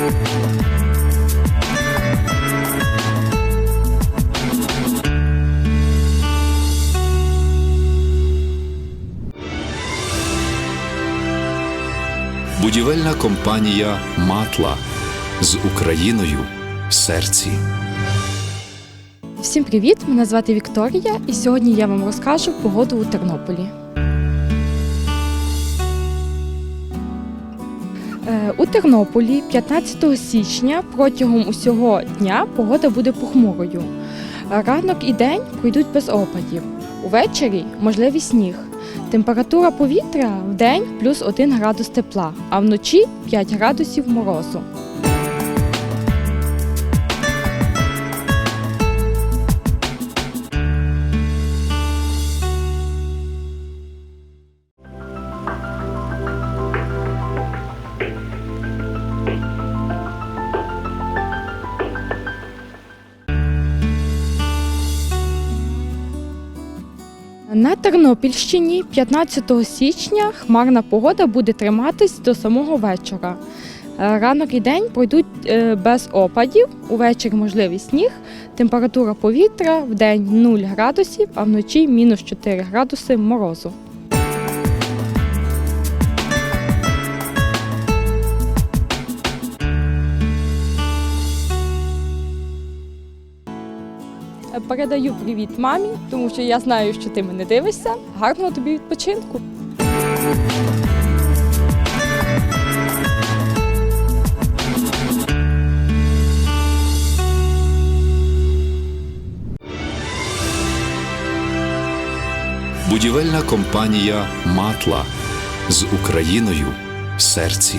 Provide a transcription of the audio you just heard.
Будівельна компанія Матла з Україною в серці. Всім привіт! Мене звати Вікторія, і сьогодні я вам розкажу погоду у Тернополі. У Тернополі 15 січня протягом усього дня погода буде похмурою. Ранок і день пройдуть без опадів. Увечері можливий сніг. Температура повітря в день плюс 1 градус тепла, а вночі 5 градусів морозу. На Тернопільщині 15 січня хмарна погода буде триматись до самого вечора. Е, Ранок і день пройдуть е, без опадів, увечері можливий сніг, температура повітря в день 0 градусів, а вночі мінус 4 градуси морозу. Передаю привіт мамі, тому що я знаю, що ти мене дивишся. Гарного тобі відпочинку. Будівельна компанія Матла з Україною в серці.